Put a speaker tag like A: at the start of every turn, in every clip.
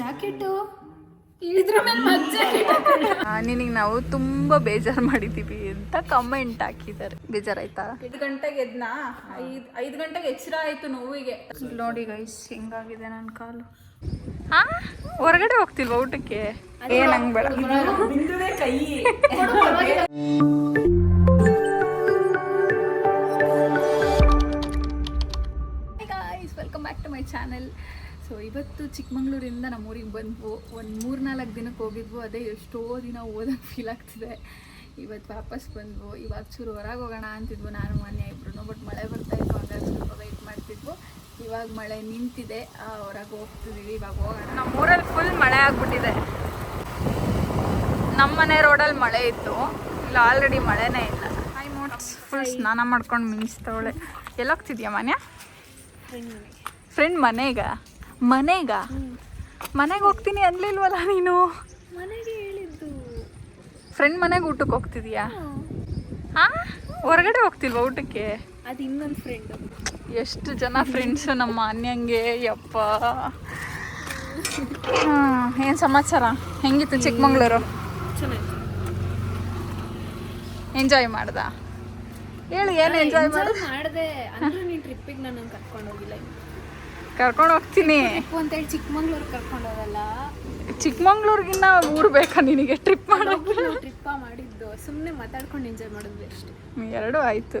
A: Jacket? ಇದ್ರ ಮೇಲೆ
B: ನಿನಗೆ ನಾವು ತುಂಬ ಬೇಜಾರು ಮಾಡಿದ್ದೀವಿ ಅಂತ ಕಮೆಂಟ್ ಹಾಕಿದ್ದಾರೆ. ಬೇಜಾರಾಯ್ತಾ?
A: ಐದು ಗಂಟೆಗೆ ಎದ್ನಾ? ಐದು ಐದು ಗಂಟೆಗೆ ಎಚ್ಚರ ಆಯ್ತು ನೋವಿಗೆ.
B: ನೋಡಿ ಗೈಸ್ ಹಿಂಗಾಗಿದೆ ನನ್ನ ಕಾಲು. ಹಾ ಹೊರಗಡೆ ಹೋಗ್ತಿಲ್ವಾ ಊಟಕ್ಕೆ? ಏನಂಗ್ ಹಂಗ್ ಬೇಡ.
A: ಕೈ.
B: ಇವತ್ತು ಚಿಕ್ಕಮಂಗ್ಳೂರಿಂದ ನಮ್ಮ ಊರಿಗೆ ಬಂದ್ವು ಒಂದು ಮೂರು ನಾಲ್ಕು ದಿನಕ್ಕೆ ಹೋಗಿದ್ವು. ಅದೇ ಎಷ್ಟೋ ದಿನ ಓದೋಕ್ಕೆ ಫೀಲ್ ಆಗ್ತಿದೆ. ಇವತ್ತು ವಾಪಸ್ ಬಂದ್ವು. ಇವಾಗ ಚೂರು ಹೊರಗೆ ಹೋಗೋಣ ಅಂತಿದ್ವು ನಾನು ಮೊನ್ನೆ ಇಬ್ರು ಬಟ್ ಮಳೆ ಬರ್ತಾ ಇತ್ತು ಹಂಗಾಗಿ ಸ್ವಲ್ಪ ವೆಯ್ಟ್ ಮಾಡ್ತಿದ್ವು. ಇವಾಗ ಮಳೆ ನಿಂತಿದೆ. ಹೊರಗೆ ಹೋಗ್ತಿದ್ದೀವಿ ಇವಾಗ ಹೋಗೋಣ. ನಮ್ಮ ಊರಲ್ಲಿ ಫುಲ್ ಮಳೆ ಆಗ್ಬಿಟ್ಟಿದೆ. ನಮ್ಮ ಮನೆ ರೋಡಲ್ಲಿ ಮಳೆ ಇತ್ತು. ಇಲ್ಲ ಆಲ್ರೆಡಿ ಮಳೆನೇ ಇಲ್ಲ. ಐ ಮೋಟ್ಸ್ ಫುಲ್ ಸ್ನಾನ ಮಾಡ್ಕೊಂಡು ಮಿಂಚ್ತವಳೆ ಎಲ್ಲೋಗ್ತಿದ್ಯಾ ಮನೆ ಫ್ರೆಂಡ್ ಮನೆಗ? ಮನೆಗ? ಮನೆಗೆ ಹೋಗ್ತೀನಿ ಅನ್ಲಿಲ್ವಲ್ಲ ನೀನು?
A: ಮನೆಗೆ ಹೇಳಿದ್ದು.
B: ಫ್ರೆಂಡ್ ಮನೆಗೆ ಊಟಕ್ಕೆ ಹೋಗ್ತಿದ್ಯಾ? ಹಾ. ಹೊರಗಡೆ ಹೋಗ್ತಿಲ್ವಾ ಊಟಕ್ಕೆ?
A: ಅದು ಇನ್ನೊಂದು ಫ್ರೆಂಡ್
B: ಎಷ್ಟು ಜನ ಫ್ರೆಂಡ್ಸ್ ನಮ್ಮ ಅನ್ಯಂಗೆ ಯಪ್ಪ. ಹಾಂ ಏನು ಸಮಾಚಾರ? ಹೆಂಗಿತ್ತು ಚಿಕ್ಕಮಂಗ್ಳೂರು?
A: ಚೆನ್ನಾಗಿತ್ತು.
B: ಎಂಜಾಯ್ ಮಾಡ್ದ? ಹೇಳು ಏನು ಎಂಜಾಯ್ ಮಾಡ್ದೆ
A: ಮಾಡಿದೆ. ಅಂದ್ರೆ ನೀನು ಟ್ರಿಪ್ಪಿಗೆ ನಾನು ಕರ್ಕೊಂಡು ಹೋಗಿಲ್ಲ
B: ಕರ್ಕೊಂಡು ಹೋಗ್ತೀನಿ.
A: ಅಂತೇಳಿ ಚಿಕ್ಕಮಂಗ್ಳೂರ್ ಕರ್ಕೊಂಡು ಹೋಗಲ್ಲ.
B: ಚಿಕ್ಕಮಂಗ್ಳೂರ್ಗಿನ್ನ ಊರು ಬೇಕಾ ನಿನಗೆ ಟ್ರಿಪ್ ಮಾಡೋಕೆ?
A: ಟ್ರಿಪ್ಪ ಮಾಡಿದ್ದು. ಸುಮ್ಮನೆ ಮಾತಾಡ್ಕೊಂಡು ಎಂಜಾಯ್ ಮಾಡಿದ್ವಿ ಅಷ್ಟೇ.
B: ಎರಡೂ ಆಯಿತು.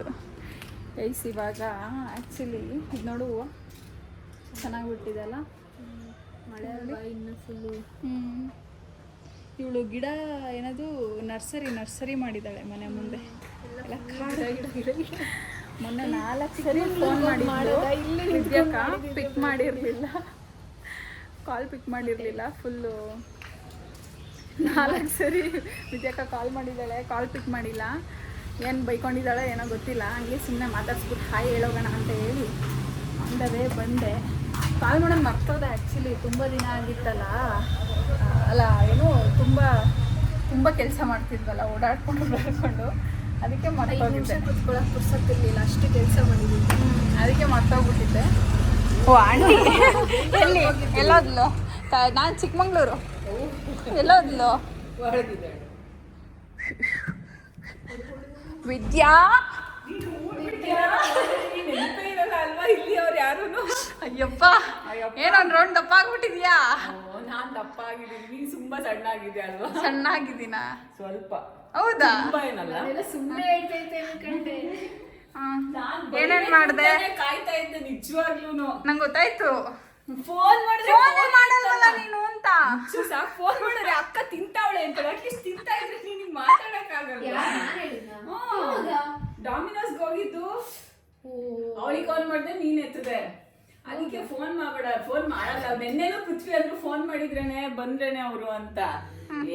B: ಐಸ್ ಇವಾಗ ಆ್ಯಕ್ಚುಲಿ ಇದು ನೋಡು ಚೆನ್ನಾಗಿ ಬಿಟ್ಟಿದೆಲ್ಲ
A: ಮಳೆ ಇನ್ನೂ ಫುಲ್ಲು
B: ಇವಳು ಗಿಡ ಏನದು ನರ್ಸರಿ ನರ್ಸರಿ ಮಾಡಿದ್ದಾಳೆ ಮನೆ ಮುಂದೆ. ಎಲ್ಲ ಮೊನ್ನೆ ನಾಲ್ಕು ಸರಿ ಫೋನ್ ಮಾಡಿದ್ದು. ಪಿಕ್ ಮಾಡಿರಲಿಲ್ಲ. ಕಾಲ್ ಪಿಕ್ ಮಾಡಿರಲಿಲ್ಲ ಫುಲ್ಲು ನಾಲ್ಕು ಸರಿ ವಿದ್ಯಾಕ ಕಾಲ್ ಮಾಡಿದ್ದಾಳೆ ಕಾಲ್ ಪಿಕ್ ಮಾಡಿಲ್ಲ. ಏನು ಬೈಕೊಂಡಿದ್ದಾಳೆ ಏನೋ ಗೊತ್ತಿಲ್ಲ. ಹಂಗೆ ಸುಮ್ಮನೆ ಮಾತಾಡ್ಸ್ಬಿಟ್ಟು ಹಾಯ್ ಹೇಳೋಗೋಣ ಅಂತ ಹೇಳಿ ಅಂದವೇ ಬಂದೆ. ಕಾಲ್ ಮಾಡೋದು ಮರ್ತೋದೆ ಆ್ಯಕ್ಚುಲಿ ತುಂಬ ದಿನ ಆಗಿತ್ತಲ್ಲ. ಅಲ್ಲ ಏನು ತುಂಬ ತುಂಬ ಕೆಲಸ ಮಾಡ್ತಿದ್ವಲ್ಲ ಓಡಾಡ್ಕೊಂಡು ಬೆಳ್ಕೊಂಡು ಅದಕ್ಕೆ ಮರ್ತೋಗಿದ್ದೆ
A: ಕುತ್ಕೊಳಕ್ ಪುರ್ಸತ್ತಿರ್ಲಿಲ್ಲ ಅಷ್ಟು ಕೆಲಸ ಮಾಡಿದ್ವಿ
B: ಅದಕ್ಕೆ ಮರ್ತೋಗ್ಬಿಟ್ಟಿದ್ದೆ. ಓ ಆಂಟಿ ಎಲ್ಲಿ? ಎಲ್ಲೋದ್ಲು? ನಾನು ಚಿಕ್ಕಮಂಗ್ಳೂರು. ಎಲ್ಲೋದ್ಲು? ವಿದ್ಯಾ?
A: ಅಲ್ವಾ ಇಲ್ಲಿ ಅವ್ರು ಯಾರು
B: ಅಯ್ಯಪ್ಪ ಏನೊಂದು ರೌಂಡ್ ದಪ್ಪ ಆಗ್ಬಿಟ್ಟಿದ್ಯಾ?
A: ನಾನ್ ದಪ್ಪ ಆಗಿದ್ದೀನಿ ನೀನ್ ತುಂಬಾ ಸಣ್ಣ ಆಗಿದೆ ಅಲ್ವಾ?
B: ಸಣ್ಣಾಗಿದ್ದೀನ?
A: ಸ್ವಲ್ಪ.
B: ಹೌದಾ?
A: ತುಂಬಾ ಏನಲ್ಲ? ಸುಮ್ಮನೆ ಹೇಳ್ತೈತೆ ಅನ್ಕಂಡೆ
B: ಏನೇನ್ ಮಾಡ್ದೆ?
A: ಕಾಯ್ತಾ ಇದ್ದೆ ನಿಜವಾಗ್ಲೂನು.
B: ನಂಗೆ ಗೊತ್ತಾಯ್ತು.
A: ಫೋನ್ ಮಾಡಿದ್ರೆ
B: ಫೋನೇ ಮಾಡಲ್ವಲ್ಲ ನೀನು ಅಂತ?
A: ಸಾಕು ಫೋನ್ ಮಾಡಿದ್ರೆ ಅಕ್ಕ ತಿಂತಾವಳೆ ಅಂತ ಅಟ್ಲೀಸ್ಟ್ ತಿಂತಾ ಇದ್ರೆ ನೀನ್ ಮಾತಾಡಕ್ ಆಗಲ್ಲ ಡಾಮಿನೋಸ್ ಹೋಗಿದ್ದು. ಅವಳಿಗೆ ಕಾಲ್ ಮಾಡಿದೆ ನೀನ್ ಎತ್ತದೆ. ಅದಕ್ಕೆ ಫೋನ್ ಮಾಡಬೇಡ ಫೋನ್ ಮಾಡಲ್ಲ. ನಿನ್ನೆನೂ ಪೃಥ್ವಿ ಅಂದ್ರು ಫೋನ್ ಮಾಡಿದ್ರೇನೆ ಬಂದ್ರೇನೆ ಅವರು ಅಂತ.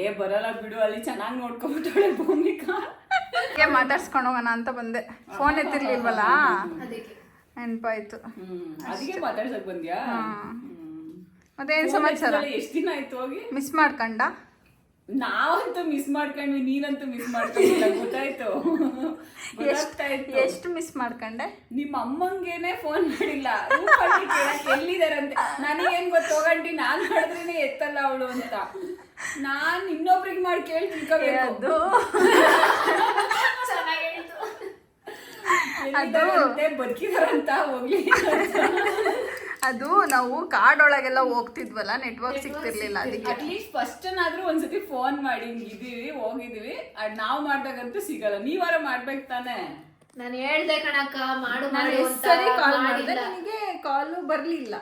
A: ಏ ಬರಲ್ಲ ಬಿಡು ಅಲ್ಲಿ ಚೆನ್ನಾಗಿ ನೋಡ್ಕೊಂಡ್ಬಿಟ್ಟವಳೆ ಭೂಮಿಕಾ.
B: ಏ ಮಾತಾಡ್ಸ್ಕೊಂಡು ಹೋಗೋಣ ಅಂತ ಬಂದೆ. ಫೋನ್ ಎತ್ತಿರ್ಲಿಲ್ವಲ್ಲ? ನೆನಪಾಯ್ತು.
A: ಅದಕ್ಕೆ ಮಾತಾಡ್ಸಕ್ ಬಂದ್ಯಾ?
B: ಮತ್ತೇನ್ ಸಮಾಚಾರ?
A: ಎಷ್ಟು ದಿನ ಆಯ್ತು ಹೋಗಿ?
B: ಮಿಸ್ ಮಾಡ್ಕಂಡ?
A: ನಾವಂತೂ ಮಿಸ್ ಮಾಡ್ಕೊಂಡ್ವಿ ನೀನಂತೂ ಮಿಸ್ ಮಾಡ್ಕೊಂಡಿಲ್ಲ ಗೊತ್ತಾಯ್ತು? ಗೊತ್ತಾಯ್ತು
B: ಎಷ್ಟು ಮಿಸ್ ಮಾಡ್ಕೊಂಡೆ?
A: ನಿಮ್ಮ ಅಮ್ಮಂಗೇನೆ ಫೋನ್ ಮಾಡಿಲ್ಲ. ಕೇಳಕ್ ಎಲ್ಲಿದಾರಂತೆ? ನನಗೇನ್ ಗೊತ್ತು ಹೋಗಂಟಿ ನಾನ್ ಮಾಡಿದ್ರೇನೆ ಎತ್ತಲ್ಲ ಅವಳು ಅಂತ. ನಾನ್ ಇನ್ನೊಬ್ರಿಗೆ ಮಾಡಿ ಕೇಳಿ ತಿಳ್ಕೋಬೇಕು. ಬದುಕಿದಾರಂತ ಹೋಗ್ಲಿ
B: ಅದು ನಾವು ಕಾಡೊಳಗೆಲ್ಲ ಹೋಗ್ತಿದ್ವಲ್ಲ ನೆಟ್ವರ್ಕ್ ಸಿಗ್ತಿರ್ಲಿಲ್ಲ ಅದಕ್ಕೆ.
A: ಅಟ್ಲೀಸ್ಟ್ ಫಸ್ಟ್ ನಾದ್ರೂ ಒಂದ್ಸತಿ ಫೋನ್ ಮಾಡಿ ಹಿಂಗ್ ಇದೀವಿ ಹೋಗಿದೀವಿ ಅದ್ ನಾವ್ ಮಾಡ್ದಾಗಂತೂ ಸಿಗಲ್ಲ. ನೀವಾರ ಮಾಡ್ಬೇಕು ತಾನೆ?
C: ನಾನು ಹೇಳ್ದೆ ಕಣಕ್ಕ ಮಾಡು
B: ನಾನು ಸರಿ ಕಾಲ್ ಮಾಡಿದೆ. ನನಗೆ ಕಾಲು ಬರ್ಲಿಲ್ಲ.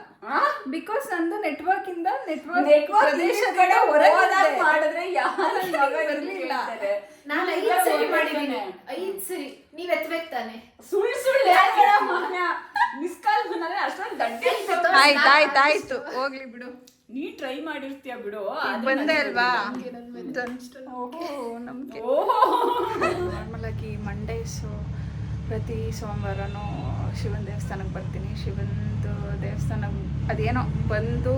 B: ಬಿಕಾಸ್ ನಂದು ನೆಟ್ವರ್ಕ್ ಇಂದ ನೆಟ್ವರ್ಕ್
A: ನೆಟ್ವರ್ಕ್
B: ಪ್ರದೇಶದ
A: ಕಡೆ
B: ಹೊರಗೆ.
A: ಮಾಡಿದ್ರೆ ಯಾರು
B: ಬರ್ಲಿಲ್ಲ.
C: ನಾನು ಐದ್
A: ಇಲ್ಲ,
C: ಸರಿ. ಮಾಡಿದ್ದೀನಿ ಐದ್ ಸರಿ. ನೀವ್ ಎತ್ಬೇಕು ತಾನೆ?
A: ಸುಳ್ಳು ಸುಳ್ಳು. ಮಿಸ್ ಕಾಲ್ ಬಂದ್ರೆ ಅಷ್ಟೊಂದು ದಂಡೆ
B: ಆಯ್ತು ಆಯ್ತು ಆಯ್ತು. ಹೋಗ್ಲಿ ಬಿಡು.
A: ನೀ ಟ್ರೈ ಮಾಡಿರ್ತೀಯ ಬಿಡು
B: ಬಂದೆ ಅಲ್ವಾ ಓಹೋ ನಮ್ಗೆ ನಾರ್ಮಲ್ ಆಗಿ ಮಂಡೇಸು ಪ್ರತಿ ಸೋಮವಾರನೂ ಶಿವನ ದೇವಸ್ಥಾನಕ್ಕೆ ಬರ್ತೀನಿ. ಶಿವಂದು ದೇವಸ್ಥಾನ ಅದೇನೋ ಬಂದು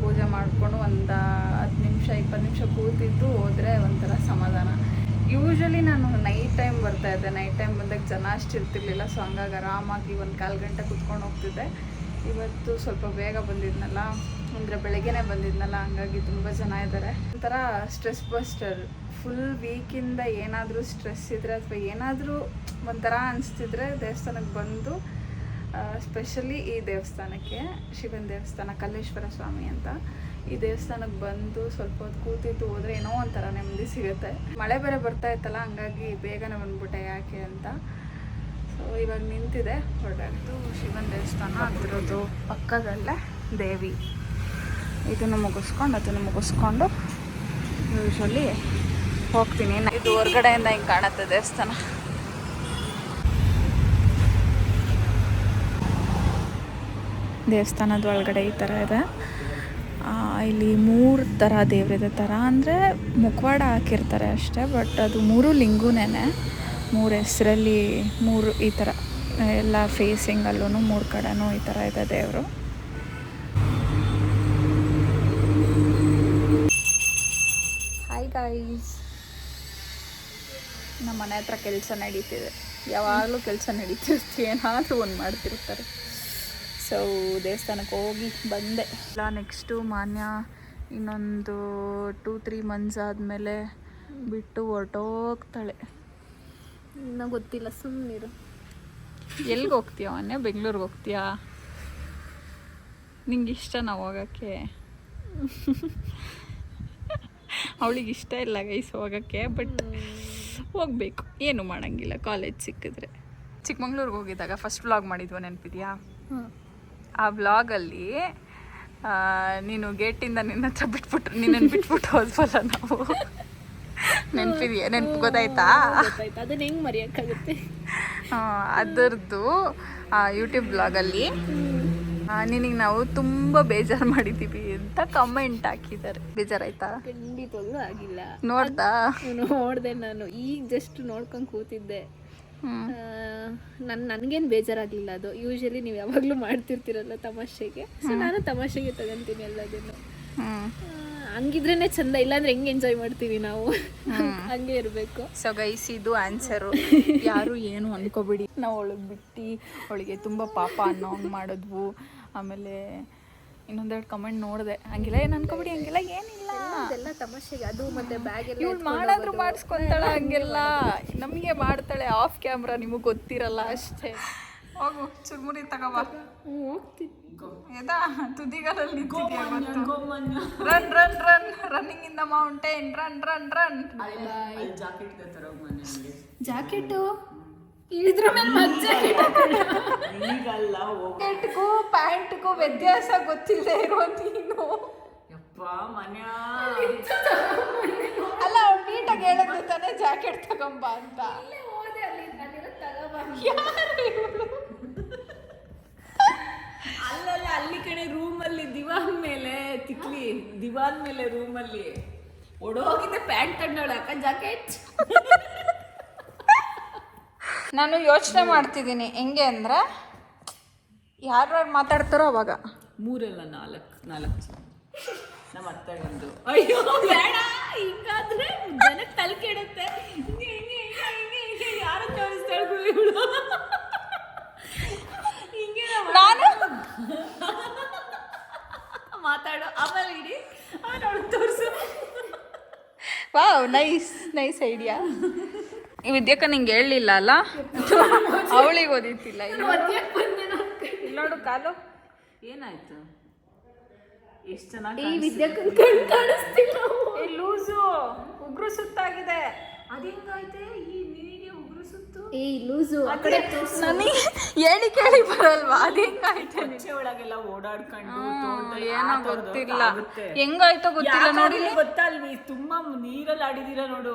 B: ಪೂಜೆ ಮಾಡಿಕೊಂಡು ಒಂದು ಹತ್ತು ನಿಮಿಷ ಇಪ್ಪತ್ತು ನಿಮಿಷ ಕೂತಿದ್ದು ಹೋದರೆ ಒಂಥರ ಸಮಾಧಾನ. ಯೂಶ್ವಲಿ ನಾನು ನೈಟ್ ಟೈಮ್ ಬರ್ತಾ ಇದ್ದೆ. ನೈಟ್ ಟೈಮ್ ಬಂದಾಗ ಜನ ಅಷ್ಟು ಇರ್ತಿರ್ಲಿಲ್ಲ ಸೊ ಹಂಗಾಗಿ ಆರಾಮಾಗಿ ಒಂದು ಕಾಲು ಗಂಟೆ ಕುತ್ಕೊಂಡು ಹೋಗ್ತಿದ್ದೆ. ಇವತ್ತು ಸ್ವಲ್ಪ ಬೇಗ ಬಂದಿದ್ನಲ್ಲ, ಅಂದರೆ ಬೆಳಗ್ಗೆನೇ ಬಂದಿದ್ನಲ್ಲ, ಹಂಗಾಗಿ ತುಂಬ ಜನ ಇದ್ದಾರೆ ಒಂಥರ ಸ್ಟ್ರೆಸ್ ಬಸ್ಟರ್ ಫುಲ್ ವೀಕಿಂದ ಏನಾದರೂ ಸ್ಟ್ರೆಸ್ ಇದ್ದರೆ ಅಥವಾ ಏನಾದರೂ ಒಂಥರ ಅನಿಸ್ತಿದ್ರೆ ದೇವಸ್ಥಾನಕ್ಕೆ ಬಂದು ಸ್ಪೆಷಲಿ ಈ ದೇವಸ್ಥಾನಕ್ಕೆ, ಶಿವನ ದೇವಸ್ಥಾನ, ಕಲ್ಲೇಶ್ವರ ಸ್ವಾಮಿ ಅಂತ, ಈ ದೇವಸ್ಥಾನಕ್ಕೆ ಬಂದು ಸ್ವಲ್ಪ ಹೊತ್ತು ಕೂತಿದ್ದು ಹೋದ್ರೆ ಏನೋ ಒಂಥರ ನೆಮ್ಮದಿ ಸಿಗುತ್ತೆ. ಮಳೆ ಬೇರೆ ಬರ್ತಾ ಇತ್ತಲ್ಲ, ಹಂಗಾಗಿ ಬೇಗನೆ ಬಂದ್ಬಿಟ್ಟೆ ಯಾಕೆ ಅಂತ. ಇವಾಗ ನಿಂತಿದೆ ಹೊರಡಾಡ್ತು ಶಿವನ ದೇವಸ್ಥಾನ ಅದಿರೋದು ಪಕ್ಕದಲ್ಲೇ ದೇವಿ. ಇದನ್ನು ಮುಗಿಸ್ಕೊಂಡು ಅದನ್ನು ಮುಗಿಸ್ಕೊಂಡು ಯೂಶ್ವಲಿ ಹೋಗ್ತೀನಿ. ಇದು ಹೊರಗಡೆಯಿಂದ ಹಿಂಗೆ ಕಾಣುತ್ತೆ ದೇವಸ್ಥಾನ. ದೇವಸ್ಥಾನದ ಒಳಗಡೆ ಈ ಥರ ಇದೆ. ಇಲ್ಲಿ ಮೂರು ಥರ ದೇವರಿದೆ ಥರ ಅಂದರೆ ಮುಖವಾಡ ಹಾಕಿರ್ತಾರೆ ಅಷ್ಟೇ, ಬಟ್ ಅದು ಮೂರು ಲಿಂಗುನೇ ಮೂರು ಹೆಸರಲ್ಲಿ ಮೂರು ಈ ಥರ ಎಲ್ಲ ಫೇಸಿಂಗಲ್ಲೂ ಮೂರು ಕಡೆನೂ ಈ ಥರ ಇದೆ ದೇವರು. ಹಾಯ್ ಗಾಯ್ಸ್ ನಮ್ಮ ಮನೆ ಹತ್ರ ಕೆಲಸ ನಡೀತಿದೆ. ಯಾವಾಗಲೂ ಕೆಲಸ ನಡೀತಿರ್ತೀವಿ ಏನಾದರೂ ಒಂದು ಮಾಡ್ತಿರ್ತಾರೆ. ಸೊ ದೇವಸ್ಥಾನಕ್ಕೆ ಹೋಗಿ ಬಂದೆ. ಇಲ್ಲ ನೆಕ್ಸ್ಟು ಮಾನ್ಯ ಇನ್ನೊಂದು ಟೂ ತ್ರೀ ಮಂತ್ಸ್ ಆದಮೇಲೆ ಬಿಟ್ಟು ಹೊರಟೋಗ್ತಾಳೆ.
C: ಇನ್ನೂ ಗೊತ್ತಿಲ್ಲ ಸುಮ್ಮನಿರು
B: ಎಲ್ಲಿಗೆ ಹೋಗ್ತೀಯ? ಮೊನ್ನೆ ಬೆಂಗಳೂರಿಗೆ ಹೋಗ್ತೀಯಾ? ನಿಂಗೆ ಇಷ್ಟ ನಾವು ಹೋಗೋಕ್ಕೆ? ಅವಳಿಗೆ ಇಷ್ಟ ಇಲ್ಲ ಗೈಸ್ ಹೋಗೋಕ್ಕೆ ಬಟ್ ಹೋಗ್ಬೇಕು. ಏನು ಮಾಡೋಂಗಿಲ್ಲ ಕಾಲೇಜ್ ಸಿಕ್ಕಿದ್ರೆ. ಚಿಕ್ಕಮಂಗ್ಳೂರಿಗೆ ಹೋಗಿದ್ದಾಗ ಫಸ್ಟ್ ವ್ಲಾಗ್ ಮಾಡಿದ್ವ ನೆನಪಿದ್ಯಾ? ಆ ವ್ಲಾಗಲ್ಲಿ ನೀನು ಗೇಟಿಂದ ನಿನ್ನ ಹತ್ರ ಬಿಟ್ಬಿಟ್ಟು ನಿನ್ನನ್ನು ಬಿಟ್ಬಿಟ್ಟು ಹೋದ್ವಲ್ಲ ನಾವು? ನೆನಪಿದೆಯಾ? ನೆನಪು ಗೊತ್ತಾಯ್ತಾ?
C: ಗೊತ್ತಾಯ್ತು. ಅದನ್ನ ಹೆಂಗ್ ಮರೆಯಕ್ಕಾಗುತ್ತೆ?
B: ಅದರದ್ದು ಯೂಟ್ಯೂಬ್ ಬ್ಲಾಗಲ್ಲಿ ನಿನಗೆ ನಾವು ತುಂಬ ಬೇಜಾರು ಮಾಡಿದ್ದೀವಿ ಅಂತ ಕಮೆಂಟ್ ಹಾಕಿದ್ದಾರೆ. ಬೇಜಾರಾಯ್ತಾ?
C: ಖಂಡಿತವಾಗ್ಲೂ ಆಗಿಲ್ಲ.
B: ನೋಡ್ದಾ?
C: ನೋಡಿದೆ ನಾನು. ಈಗ ಜಸ್ಟ್ ನೋಡ್ಕೊಂಡು ಕೂತಿದ್ದೆ.
B: ನಾನು
C: ನನ್ ನನ್ಗೇನು ಬೇಜಾರಾಗಲಿಲ್ಲ ಅದು. ಯೂಶಲಿ ನೀವು ಯಾವಾಗಲೂ ಮಾಡ್ತಿರ್ತೀರಲ್ಲ ತಮಾಷೆಗೆ. ಸೊ ನಾನು ತಮಾಷೆಗೆ ತಗೊಂತೀನಿ ಎಲ್ಲದನ್ನು. ಹಂಗಿದ್ರೇನೆ ಚಂದ ಇಲ್ಲಾಂದ್ರೆ ಹೆಂಗ್ ಎಂಜಾಯ್ ಮಾಡ್ತೀವಿ ನಾವು? ಹಂಗೆ ಇರಬೇಕು.
B: ಸೊ ಗೈಸ್ ಇದು ಆನ್ಸರು ಯಾರು ಏನು ಅನ್ಕೋಬಿಡಿ. ನಾವು ಅವಳಿಗೆ ಬಿಟ್ಟು ಅವಳಿಗೆ ತುಂಬಾ ಪಾಪ ಅನ್ನೋ ಹಂಗೆ ಮಾಡಿದ್ವು. ಆಮೇಲೆ ಇನ್ನೊಂದೆರಡು ಕಮೆಂಟ್ ನೋಡಿದೆ. ಹಂಗಿಲ್ಲ ಏನು ಅನ್ಕೋಬಿಡಿ ಹಂಗಿಲ್ಲ ಏನಿಲ್ಲ.
C: ಅದೆಲ್ಲ ತಮಾಷೆಗೆ ಅದು ಮತ್ತೆ ಬ್ಯಾಗ್ ಎಲ್ಲ
B: ಇವಳು ಮಾಡಾದ್ರೂ ಮಾಡಿಸ್ಕೊಂತಾಳ ಹಂಗೆಲ್ಲ. ನಮಗೆ ಮಾಡ್ತಾಳೆ ಆಫ್ ಕ್ಯಾಮ್ರಾ ನಿಮಗೆ ಗೊತ್ತಿರಲ್ಲ ಅಷ್ಟೇ. ಹೋಗು ಚುರ್ಮುರಿ ತಗೋಬಾ.
C: ಹೋಗ್ತಿ.
B: ಎದಾ ತುದಿಗಳಲ್ಲಿ run run run running in the mountain run run run
A: jacket
C: ಇದ್ರ ಮೇಲೆ
A: ಮಜ್ಜೆ
B: ಜಾಕೆಟ್ಗೂ ಪ್ಯಾಂಟ್ಗೂ ವ್ಯತ್ಯಾಸ ಗೊತ್ತಿಲ್ಲದೆ ಇರೋ ನೀನು.
A: ಯಪ್ಪ ಮನ್ಯಾ.
B: ಅಲ್ಲ ಅವ್ನು ನೀಟಾಗಿ ಹೇಳಿದ್ರು ತಾನೇ ಜಾಕೆಟ್ ತಗೊಂಬ ಅಂತ. ಯಾರು ಇವ್ಳು?
A: ಅಲ್ಲಲ್ಲ ಅಲ್ಲಿ ಕಡೆ ರೂಮಲ್ಲಿ ದಿವಾನ್ ಮೇಲೆ ತಿಕ್ಲಿ ದಿವಾನ್ ಮೇಲೆ ರೂಮಲ್ಲಿ ಒಡೋಗಿದ್ದೆ ಪ್ಯಾಂಟ್ ಕಂಡವಳೆ ಅಕ್ಕ ಜಾಕೆಟ್.
B: ನಾನು ಯೋಚನೆ ಮಾಡ್ತಿದ್ದೀನಿ ಹೆಂಗೆ ಅಂದ್ರೆ ಯಾರು ಮಾತಾಡ್ತಾರೋ ಅವಾಗ.
A: ಮೂರಲ್ಲ ನಾಲ್ಕು ನಾಲ್ಕು ಜನ. ನಮ್ಮ ಅತ್ತೆ ಬಂದು ಅಯ್ಯೋ ಬೇಡ ಹಿಂಗಾದ್ರೆ ಜನಕ್ಕೆ ತಲೆ ಕೆಡುತ್ತೆ ಹಿಂಗೆ ಹಿಂಗೆ ಹಿಂಗೆ ಹಿಂಗೆ ಹಿಂಗೆ ಯಾರು ತೋರಿಸ್ತಾಳು ಇವಳು ಹಿಂಗೆ ನಮ್ಮ
B: ನಾನು
A: ಮಾತಾಡು ಆಮೇಲೆ ಇಡಿ ಆಮೇಲೆ ಅವಳು ತೋರಿಸು
B: ವಾವ್ ನೈಸ್ ನೈಸ್ ಐಡಿಯಾ ಈ ವಿದ್ಯಕ್ಕ ನಿಂಗೆ ಹೇಳಲಿಲ್ಲ ಅಲ್ಲ? ಅವಳಿಗೆ ಓದಿತ್ತಿಲ್ಲ. ಇಲ್ಲಿ ನೋಡು ಕಾಲು.
A: ಏನಾಯ್ತು? ಎಷ್ಟು ಚೆನ್ನಾಗಿ
C: ಈ ವಿದ್ಯಕ್ಕ ಕಣ್ ಕಾಣಿಸ್ತಿಲ್ಲ.
B: ಈ ಲೂಸು ಉಗ್ರು ಸುತ್ತಾಗಿದೆ.
A: ಅದೇಂಗಾಯ್ತೆ ಈ
C: ಏ ಲೂಸು ಆ ಕಡೆ
B: ನನಗೆ ಹೇಳಿ ಕೇಳಿ ಬರಲ್ವಾ? ಅದೇಂಗಾಯ್ತು
A: ಕೊಚ್ಚೆ ಒಳಗೆಲ್ಲ ಓಡಾಡ್ಕೊಂಡು ತೋಟದಲ್ಲಿ
B: ಏನೋ ಗೊತ್ತಿಲ್ಲ.
A: ಆಗುತ್ತೆ.
B: ಹೆಂಗಾಯ್ತೋ ಗೊತ್ತಿಲ್ಲ ನೋಡಿ
A: ಯಾಕಾಗಿದೆ ಗೊತ್ತಲ್ವಿ ತುಂಬಾ ನೀರಲ್ಲಿ ಆಡಿದೀರ ನೋಡು.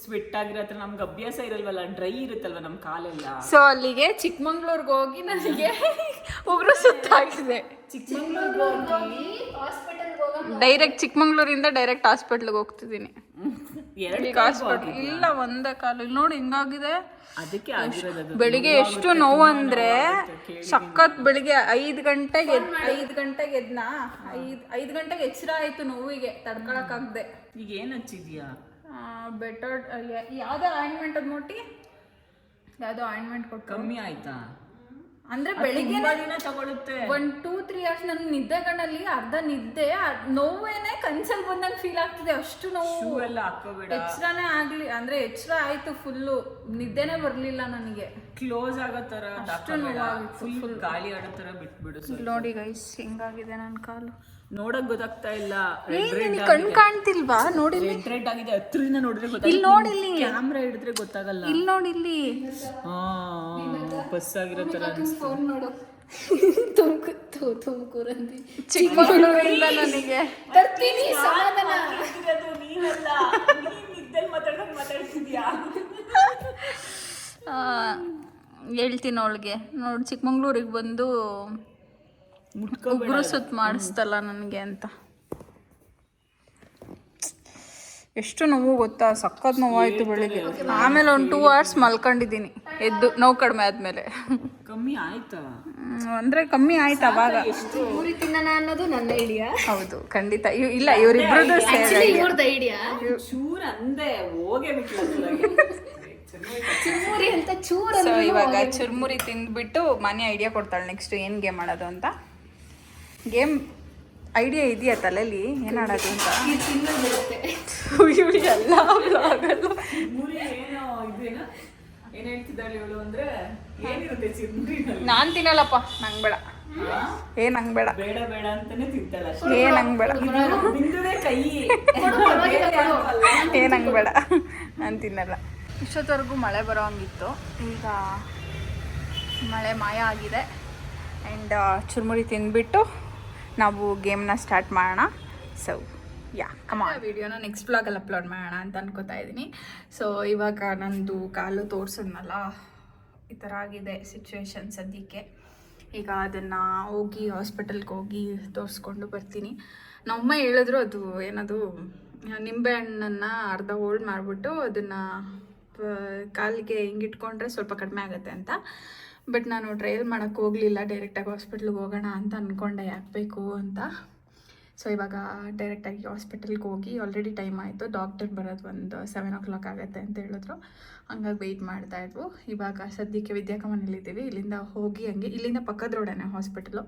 A: ಸ್ವೆಟ್ ಹತ್ರ ನಮ್ಗೆ ಅಭ್ಯಾಸ ಇರಲ್ವಲ್ಲ ಡ್ರೈ ಇರುತ್ತಲ್ವ ನಮ್ ಕಾಲೆಲ್ಲ.
B: ಸೊ ಅಲ್ಲಿಗೆ ಚಿಕ್ಕಮಂಗ್ಳೂರ್ಗೆ ಹೋಗಿ ನನಗೆ ಉಗ್ರು ಸುತ್ತಾಗಿದೆ.
C: ಹಾಸ್ಪಿಟಲ್ಗೆ ಹೋಗೋ
B: ಡೈರೆಕ್ಟ್ ಚಿಕ್ಕಮಂಗ್ಳೂರಿಂದ ಡೈರೆಕ್ಟ್ ಹಾಸ್ಪಿಟ್ಲ್ಗೆ ಹೋಗ್ತಿದ್ದೀನಿ.
A: ಎರಡು
B: ಕಾಸು ಇಲ್ಲ ಒಂದೇ ಕಾಲು. ಇಲ್ಲಿ ನೋಡಿ ಹಿಂಗಾಗಿದೆ.
A: ಅದಕ್ಕೆ ಆಗಿರೋದು.
B: ಬೆಳಿಗ್ಗೆ ಎಷ್ಟು ನೋವು ಅಂದ್ರೆ ಸಖತ್ ಬೆಳಿಗ್ಗೆ ಐದು ಗಂಟೆಗೆ ಐದು ಗಂಟೆಗೆ ಎದ್ನಾ? ಐದ್ ಐದು ಗಂಟೆಗೆ ಎಚ್ಚರ ಆಯ್ತು ನೋವಿಗೆ ತಡ್ಕೊಳಕ್ಕಾಗ್ದೆ.
A: ಈಗ ಏನ್ ಹಚ್ಚಿದ್ಯಾ?
B: ಬೆಟರ್ ಯಾವ್ದೋ ಆಯಿಂಟ್ಮೆಂಟ್ ಅದ್ ಮುಟ್ಟಿ ಯಾವ್ದೋ ಆಯಿಂಟ್ಮೆಂಟ್ ಕೊಟ್ಟು
A: ಕಮ್ಮಿ ಆಯ್ತಾ?
B: ಅಂದ್ರೆ
A: ಅದು
B: ಬೆಳಿಗ್ಗೆ
A: ತಗೊಳುತ್ತೆ.
B: ಒನ್ ಟೂ ತ್ರೀ ಅವರ್ಸ್ ನನ್ನ ನಿದ್ದೆಗಳಲ್ಲಿ ಅರ್ಧ ನಿದ್ದೆ ನೋವೇನೆ ಕನ್ಸಲ್ ಬಂದಂಗೆ ಫೀಲ್ ಆಗ್ತಿದೆ. ಅಷ್ಟು ನೋವು.
A: ಎಲ್ಲ ಹಾಕೋಬೇಡ.
B: ಎಚ್ಚರನೇ ಆಗ್ಲಿ ಅಂದ್ರೆ ಎಚ್ಚರ ಆಯ್ತು ಫುಲ್ಲು ನಿದ್ದೆನೆ ಬರ್ಲಿಲ್ಲ ನನಗೆ.
A: ಕ್ಲೋಸ್ ಆಗೋ ತರ
B: ಅಷ್ಟು
A: ಫುಲ್ ಗಾಳಿ ಆಡೋ ತರ ಬಿಟ್ಬಿಡು.
B: ನೋಡಿ ಗೈಸ್ ಹಿಂಗಾಗಿದೆ ನನ್ನ ಕಾಲು.
A: ನೋಡಕ್ ಗೊತ್ತಾಗ್ತಾ ಇಲ್ಲ.
B: ಕಣ್ ಕಾಣ್ತಿಲ್ವಾ? ನೋಡಿ
A: ರೆಡ್ ರೆಡ್ ಆಗಿದೆ. ಹತ್ರದಿಂದ ನೋಡಿದ್ರೆ
B: ಇಲ್ಲಿ ನೋಡಿ ಇಲ್ಲಿ
A: ಕ್ಯಾಮ್ರಾ ಹಿಡಿದ್ರೆ ಗೊತ್ತಾಗಲ್ಲ.
B: ಇಲ್ಲಿ ನೋಡಿ ಇಲ್ಲಿ
A: ಹಾ. ಬಸ್ ಆಗಿರೋ ತರ.
B: ಫೋನ್
C: ತುಮಕೂರು
B: ಚಿಕ್ಕಮಗಳೂರಿಂದ ನನಗೆ. ತರ್ತೀನಿ
A: ನೀನ್ ಮಾತಾಡ್ತಿದ್ಯಾ
B: ಹೇಳ್ತೀನಿ ಅವಳಿಗೆ. ನೋಡಿ ಚಿಕ್ಕಮಂಗ್ಳೂರಿಗೆ ಬಂದು ಉಗ್ರ ಸುತ್ತ ಮಾಡಿಸ್ತಲ್ಲ ನನಗೆ ಅಂತ. ಎಷ್ಟು ನೋವು ಗೊತ್ತಾ? ಸಖತ್ ನೋವಾಯ್ತು ಬೆಳಿಗ್ಗೆ. ಆಮೇಲೆ ಒಂದು ಟೂ ಅವರ್ಸ್ ಮಲ್ಕೊಂಡಿದ್ದೀನಿ. ಎದ್ದು ನೋವು ಕಡಿಮೆ ಆದಮೇಲೆ.
A: ಕಮ್ಮಿ ಆಯ್ತಾ?
B: ಅಂದರೆ ಕಮ್ಮಿ ಆಯ್ತು ಅವಾಗ.
C: ಅನ್ನೋದು ನನ್ನ ಐಡಿಯಾ
B: ಹೌದು ಖಂಡಿತ. ಇವ್- ಇಲ್ಲ ಇವರಿಬ್ರದ್ದು ಸೇರಿ
C: ಇವ್ರದ್ದು ಐಡಿಯಾ
A: ಚೂರ್ ಅಂದೆ ಹೋಗೇ ಬಿಟ್ಲ
C: ಚೂರಿ ಅಂತ ಚೂರ
B: ಸೊ ಇವಾಗ ಚುರ್ಮುರಿ ತಿಂದ್ಬಿಟ್ಟು ಮನೆ ಐಡಿಯಾ ಕೊಡ್ತಾಳೆ ನೆಕ್ಸ್ಟ್ ಏನು ಗೇಮ್ ಮಾಡೋದು ಅಂತ. ಗೇಮ್ ಐಡಿಯಾ ಇದೆಯಾ ತಲೆಯಲ್ಲಿ ಏನಾಡೋದು ಆಡೋದು ಅಂತ? ಎಲ್ಲ
A: ಏನೋ ಇದೇನ ಏನ್? ಹೇಳ್ತಿದ್ದಾಳೆ ಇವಳು ಅಂದ್ರೆ ಏನಿರುತ್ತೆ ಚಿರ್ಮುರಿನಲ್ಲಿ
B: ನಾನ್ ತಿನ್ನಲ್ಲಪ್ಪ ನಂಗೆ ಬೇಡ. ಏ ನಂಗೆ ಬೇಡ.
A: ಬೇಡ ಬೇಡ ಅಂತಾನೆ ತಿಂತಾಳ
B: ಏ ನಂಗೆ ಬೇಡ.
A: ಕೈ.
B: ಏ ನಂಗೆ ಬೇಡ. ನಾನು ತಿನ್ನಲ್ಲ. ಇಷ್ಟೊತ್ತವರೆಗೂ ಮಳೆ ಬರೋ ಹಂಗಿತ್ತು ಈಗ ಮಳೆ ಮಾಯ ಆಗಿದೆ. ಆ್ಯಂಡ್ ಚುರುಮುರಿ ತಿಂದ್ಬಿಟ್ಟು ನಾವು ಗೇಮ್ನ ಸ್ಟಾರ್ಟ್ ಮಾಡೋಣ. ಸೊ ಯಾ ಕಮ ವಿಡಿಯೋನ ನೆಕ್ಸ್ಟ್ ಬ್ಲಾಗಲ್ಲಿ ಅಪ್ಲೋಡ್ ಮಾಡೋಣ ಅಂತ ಅನ್ಕೋತಾ ಇದ್ದೀನಿ. ಸೊ ಇವಾಗ ನಂದು ಕಾಲು ತೋರಿಸಿದ್ನಲ್ಲ, ಈ ಥರ ಆಗಿದೆ ಸಿಚುವೇಶನ್ ಸದ್ಯಕ್ಕೆ. ಈಗ ಅದನ್ನು ಹೋಗಿ ಹಾಸ್ಪಿಟಲ್ಗೆ ಹೋಗಿ ತೋರಿಸ್ಕೊಂಡು ಬರ್ತೀನಿ. ನಮ್ಮಮ್ಮ ಹೇಳಿದ್ರು ಅದು ಏನದು, ನಿಂಬೆ ಹಣ್ಣನ್ನು ಅರ್ಧ ಹೋಲ್ಡ್ ಮಾಡಿಬಿಟ್ಟು ಅದನ್ನು ಕಾಲಿಗೆ ಹಿಂಗಿಟ್ಕೊಂಡ್ರೆ ಸ್ವಲ್ಪ ಕಡಿಮೆ ಆಗುತ್ತೆ ಅಂತ. ಬಟ್ ನಾನು ಟ್ರಯಲ್ ಮಾಡೋಕ್ಕೆ ಹೋಗಲಿಲ್ಲ. ಡೈರೆಕ್ಟಾಗಿ ಹಾಸ್ಪಿಟ್ಲಿಗೆ ಹೋಗೋಣ ಅಂತ ಅಂದ್ಕೊಂಡೆ ಯಾಕೆ ಅಂತ. ಸೊ ಇವಾಗ ಡೈರೆಕ್ಟಾಗಿ ಹಾಸ್ಪಿಟಲ್ಗೆ ಹೋಗಿ ಆಲ್ರೆಡಿ ಟೈಮ್ ಆಯಿತು. ಡಾಕ್ಟರ್ ಬರೋದು ಒಂದು ಸೆವೆನ್ ಓ ಕ್ಲಾಕ್ ಆಗುತ್ತೆ ಅಂತ ಹೇಳಿದ್ರು. ಹಂಗಾಗಿ ವೆಯ್ಟ್ ಮಾಡ್ತಾ ಇದ್ವು. ಇವಾಗ ಸದ್ಯಕ್ಕೆ ವಿದ್ಯಾಕಮನಲ್ಲಿದ್ದೀವಿ ಇಲ್ಲಿಂದ ಹೋಗಿ ಹಂಗೆ, ಇಲ್ಲಿಂದ ಪಕ್ಕದ ರೋಡೇನೆ ಹಾಸ್ಪಿಟಲು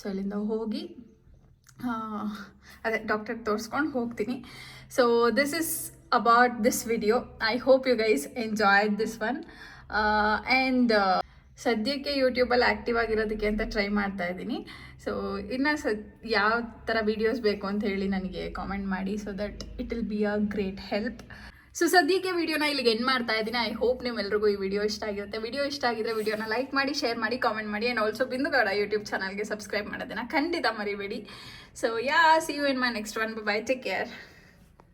B: ಸೊ ಇಲ್ಲಿಂದ ಹೋಗಿ ಅದೇ ಡಾಕ್ಟರ್ ತೋರಿಸ್ಕೊಂಡು ಹೋಗ್ತೀನಿ. So this is about this video I hope you guys enjoy this one and ಸದ್ಯಕ್ಕೆ ಯೂಟ್ಯೂಬಲ್ಲಿ ಆ್ಯಕ್ಟಿವ್ ಆಗಿರೋದಕ್ಕೆ ಅಂತ ಟ್ರೈ ಮಾಡ್ತಾ ಇದ್ದೀನಿ. ಸೊ ಇನ್ನು ಸ, ಯಾವ ಥರ ವೀಡಿಯೋಸ್ ಬೇಕು ಅಂತ ಹೇಳಿ ನನಗೆ ಕಾಮೆಂಟ್ ಮಾಡಿ so that it will be a great help so ಸದ್ಯಕ್ಕೆ ವಿಡಿಯೋನ ಇಲ್ಲಿಗೆ ಎಂಡ್ ಮಾಡ್ತಾ ಇದ್ದೀನಿ. ಐ ಹೋಪ್ ನಿಮ್ಮೆಲ್ರಿಗೂ ಈ ವಿಡಿಯೋ ಇಷ್ಟ ಆಗಿರುತ್ತೆ. ವಿಡಿಯೋ ಇಷ್ಟ ಆಗಿದ್ರೆ ವಿಡಿಯೋನ ಲೈಕ್ ಮಾಡಿ ಶೇರ್ ಮಾಡಿ ಕಾಮೆಂಟ್ ಮಾಡಿ ಆ್ಯಂಡ್ ಆಲ್ಸೋ ಬಿಂದುಗೌಡ ಯೂಟ್ಯೂಬ್ ಚಾನಲ್ಗೆ ಸಬ್ಸ್ಕ್ರೈಬ್ ಮಾಡೋದನ್ನು ಖಂಡಿತ ಮರಿಬೇಡಿ. So ya see you in my next one bye take care